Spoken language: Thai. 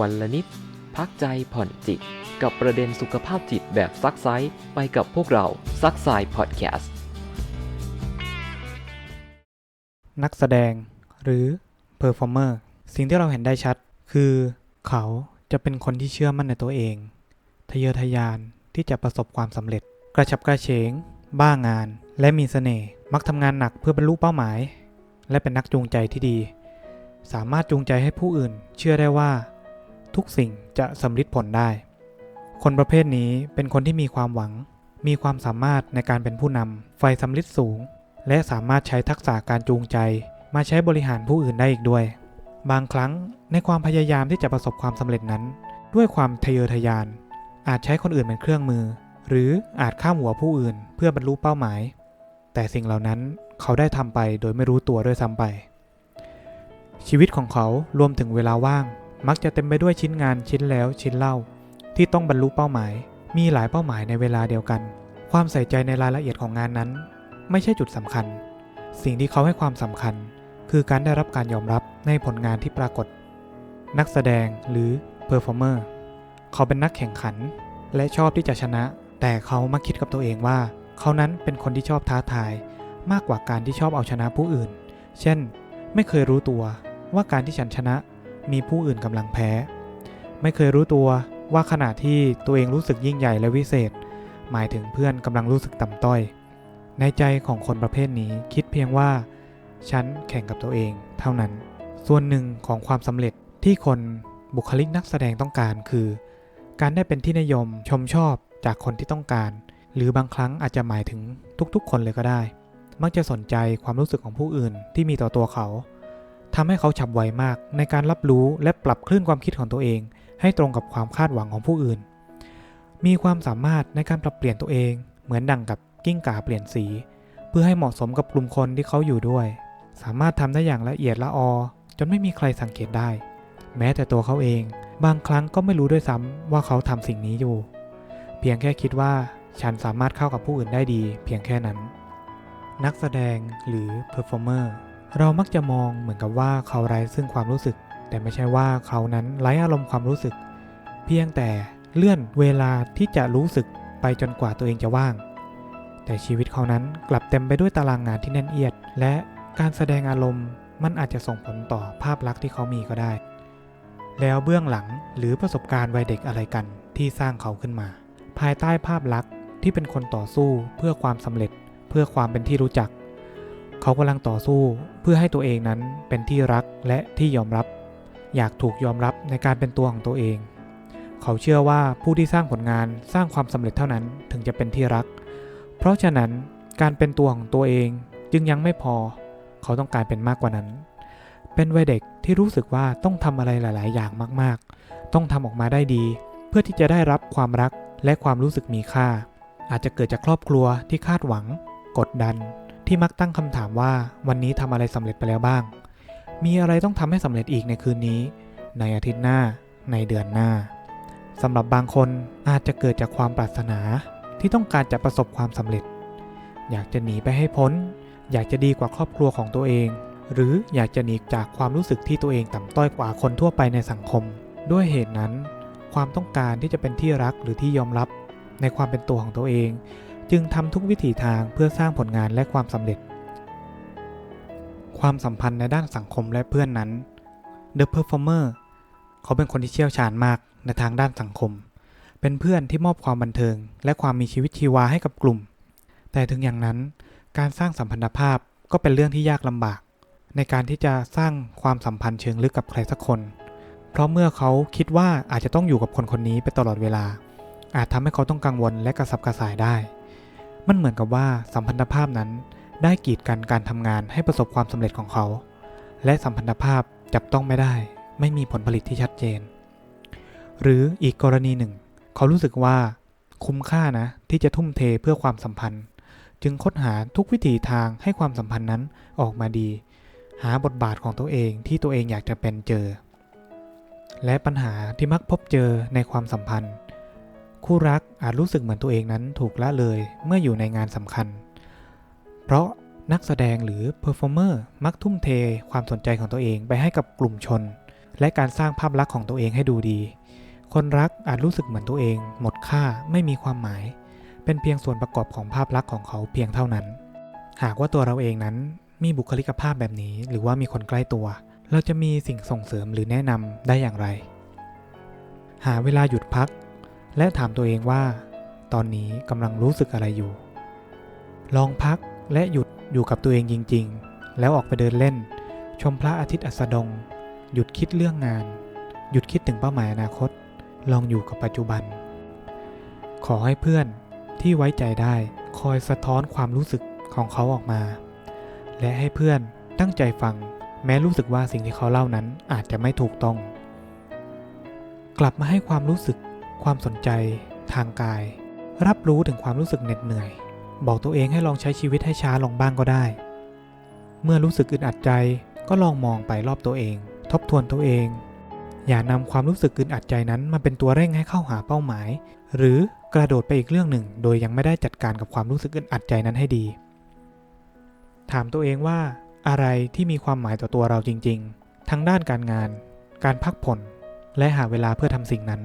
วันละนิด พักใจผ่อนจิต กับประเด็นสุขภาพจิตแบบซักไซส์ไปกับพวกเราซักไซพอดแคสต์นักแสดงหรือเพอร์ฟอร์เมอร์สิ่งที่เราเห็นได้ชัด คือเขาจะเป็นคนที่เชื่อมั่นในตัวเอง ทะเยอทะยานที่จะประสบความสำเร็จ กระฉับกระเฉง บ้างาน และมีเสน่ห์มักทำงานหนักเพื่อบรรลุเป้าหมาย และเป็นนักจูงใจที่ดี สามารถจูงใจให้ผู้อื่น เชื่อได้ว่า ทุกสิ่งจะสำลิดผลได้ คนประเภทนี้เป็นคนที่มีความหวัง มีความสามารถในการเป็นผู้นำไฟสำลิดสูง และสามารถใช้ทักษะการจูงใจ มาใช้บริหารผู้อื่นได้อีกด้วย บางครั้งในความพยายามที่จะประสบความสำเร็จนั้น ด้วยความทะเยอทะยาน อาจใช้คนอื่นเป็นเครื่องมือ หรืออาจข้ามหัวผู้อื่นเพื่อบรรลุเป้าหมาย แต่สิ่งเหล่านั้นเขาได้ทำไปโดยไม่รู้ตัวด้วยซ้ำไป ชีวิตของเขารวมถึงเวลาว่าง มักจะเต็มไปด้วยชิ้นงานชิ้นแล้วชิ้นเล่า ที่ต้องบรรลุเป้าหมาย มีหลายเป้าหมายในเวลาเดียวกัน ความใส่ใจในรายละเอียดของงานนั้น ไม่ใช่จุดสำคัญ สิ่งที่เขาให้ความสำคัญ คือการได้รับการยอมรับในผลงานที่ปรากฏ นักแสดงหรือเพอร์ฟอร์เมอร์เขาเป็นนักแข่งขัน และชอบที่จะชนะ แต่เขามักคิดกับตัวเองว่า เขานั้นเป็นคนที่ชอบท้าทาย มากกว่าการที่ชอบเอาชนะผู้อื่น เช่น ไม่เคยรู้ตัวว่าการที่ฉันชนะ มีผู้อื่นกำลังแพ้ ไม่เคยรู้ตัวว่าขณะที่ตัวเองรู้สึกยิ่งใหญ่และวิเศษ หมายถึงเพื่อนกำลังรู้สึกต่ำต้อย ในใจของคนประเภทนี้คิดเพียงว่า ฉันแข่งกับตัวเอง เท่านั้น ส่วนหนึ่งของความสำเร็จที่คนบุคลิกนักแสดงต้องการคือ การได้เป็นที่นิยมชมชอบจากคนที่ต้องการ หรือบางครั้งอาจจะหมายถึงทุกๆ คนเลยก็ได้ มักจะสนใจความรู้สึกของผู้อื่นที่มีต่อตัวเขา ทำให้เขาฉับไวมากในการรับรู้และปรับคลื่นความคิดของตัวเอง ให้ตรงกับความคาดหวังของผู้อื่น มีความสามารถในการปรับเปลี่ยนตัวเอง เหมือนดังกับกิ้งก่าเปลี่ยนสี เพื่อให้เหมาะสมกับกลุ่มคนที่เขาอยู่ด้วย สามารถทำได้อย่างละเอียดละออ จนไม่มีใครสังเกตได้ แม้แต่ตัวเขาเอง บางครั้งก็ไม่รู้ด้วยซ้ำว่าเขาทำสิ่งนี้อยู่ เพียงแค่คิดว่าฉันสามารถเข้ากับผู้อื่นได้ดี เพียงแค่นั้น นักแสดงหรือเพอร์ฟอร์เมอร์ เรามักจะมองเหมือนกับว่าเขาไร้ซึ่งความรู้สึก แต่ไม่ใช่ว่าเขานั้นไร้อารมณ์ความรู้สึก เพียงแต่เลื่อนเวลาที่จะรู้สึกไปจนกว่าตัวเองจะว่าง แต่ชีวิตเขานั้นกลับเต็มไปด้วยตารางงานที่แน่นเอียด และการแสดงอารมณ์มันอาจจะส่งผลต่อภาพลักษณ์ที่เขามีก็ได้ แล้วเบื้องหลังหรือประสบการณ์วัยเด็กอะไรกันที่สร้างเขาขึ้นมา ภายใต้ภาพลักษณ์ที่เป็นคนต่อสู้เพื่อความสำเร็จ เพื่อความเป็นที่รู้จัก เขากำลังต่อสู้เพื่อให้ตัวเองนั้นเป็นที่รักและที่ยอมรับ อยากถูกยอมรับในการเป็นตัวของตัวเอง เขาเชื่อว่าผู้ที่สร้างผลงานสร้างความสำเร็จเท่านั้นถึงจะเป็นที่รัก เพราะฉะนั้นการเป็นตัวของตัวเองจึงยังไม่พอ เขาต้องการเป็นมากกว่านั้น เป็นวัยเด็กที่รู้สึกว่าต้องทำอะไรหลาย ๆ อย่างมาก ๆ ต้องทำออกมาได้ดี เพื่อที่จะได้รับความรักและความรู้สึกมีค่า อาจจะเกิดจากครอบครัวที่คาดหวัง กดดัน ที่มักตั้งคำถามว่าวันนี้ทำอะไรสำเร็จไปแล้วบ้าง มีอะไรต้องทำให้สำเร็จอีกในคืนนี้ ในอาทิตย์หน้า ในเดือนหน้าสำหรับบางคนอาจจะเกิดจากความปรารถนาที่ต้องการจะประสบความสำเร็จ อยากจะหนีไปให้พ้น อยากจะดีกว่าครอบครัวของตัวเอง หรืออยากจะหนีจากความรู้สึกที่ตัวเองต่ำต้อยกว่าคนทั่วไปในสังคม ด้วยเหตุนั้น ความต้องการที่จะเป็นที่รักหรือที่ยอมรับในความเป็นตัวของตัวเอง จึงทำทุกวิถีทางเพื่อสร้างผลงานและความสำเร็จ ความสัมพันธ์ในด้านสังคมและเพื่อนนั้น The Performer เขาเป็นคนที่เชี่ยวชาญมากในทางด้านสังคม เป็นเพื่อนที่มอบความบันเทิง และความมีชีวิตชีวาให้กับกลุ่ม แต่ถึงอย่างนั้นการสร้างสัมพันธภาพก็เป็นเรื่องที่ยากลำบาก ในการที่จะสร้างความสัมพันธ์เชิงลึกกับใครสักคน เพราะเมื่อเขาคิดว่าอาจจะต้องอยู่กับคนคนนี้ไปตลอดเวลา อาจทำให้เขาต้องกังวลและกระสับกระส่ายได้ มันเหมือนกับว่าสัมพันธภาพนั้นได้กีดกันการทำงานให้ประสบความสำเร็จของเขา และสัมพันธภาพจับต้องไม่ได้ ไม่มีผลผลิตที่ชัดเจน หรืออีกกรณีหนึ่ง เขารู้สึกว่า คุ้มค่านะที่จะทุ่มเทเพื่อความสัมพันธ์ จึงค้นหาทุกวิถีทางให้ความสัมพันธ์นั้นออกมาดี หาบทบาทของตัวเองที่ตัวเองอยากจะเป็นเจอ และปัญหาที่มักพบเจอในความสัมพันธ์ คู่รักอาจรู้สึกเหมือนตัวเองนั้นถูกละเลยเมื่ออยู่ในงานสำคัญ เพราะนักแสดงหรือเพอร์ฟอร์เมอร์มักทุ่มเทความสนใจของตัวเองไปให้กับกลุ่มชน และการสร้างภาพลักษณ์ของตัวเองให้ดูดี คนรักอาจรู้สึกเหมือนตัวเอง หมดค่าไม่มีความหมาย เป็นเพียงส่วนประกอบของภาพลักษณ์ของเขาเพียงเท่านั้น หากว่าตัวเราเองนั้นมีบุคลิกภาพแบบนี้ หรือว่ามีคนใกล้ตัว เราจะมีสิ่งส่งเสริมหรือแนะนำได้อย่างไร หาเวลาหยุดพัก และถามตัวเองว่า ตอนนี้กำลังรู้สึกอะไรอยู่ ลองพักและหยุดอยู่กับตัวเองจริง ๆ แล้วออกไปเดินเล่น ชมพระอาทิตย์อัสดง หยุดคิดเรื่องงาน หยุดคิดถึงเป้าหมายอนาคต ลองอยู่กับปัจจุบัน ขอให้เพื่อนที่ไว้ใจได้คอยสะท้อนความรู้สึกของเขาออกมา และให้เพื่อนตั้งใจฟัง แม้รู้สึกว่าสิ่งที่เขาเล่านั้นอาจจะไม่ถูกต้อง กลับมาให้ความรู้สึก ความสนใจ ทางกาย รับรู้ถึงความรู้สึกเหน็ดเหนื่อย บอกตัวเองให้ลองใช้ชีวิตให้ช้าลงบ้างก็ได้ เมื่อรู้สึกอึดอัดใจก็ลองมองไปรอบตัวเอง ทบทวนตัวเอง อย่านำความรู้สึกอึดอัดใจนั้นมาเป็นตัวเร่งให้เข้าหาเป้าหมาย หรือกระโดดไปอีกเรื่องหนึ่ง โดยยังไม่ได้จัดการกับความรู้สึกอึดอัดใจนั้นให้ดี ถามตัวเองว่า อะไรที่มีความหมายต่อตัวเราจริง ๆ ทั้งด้านการงาน การพักผ่อนและหาเวลาเพื่อทำสิ่งนั้น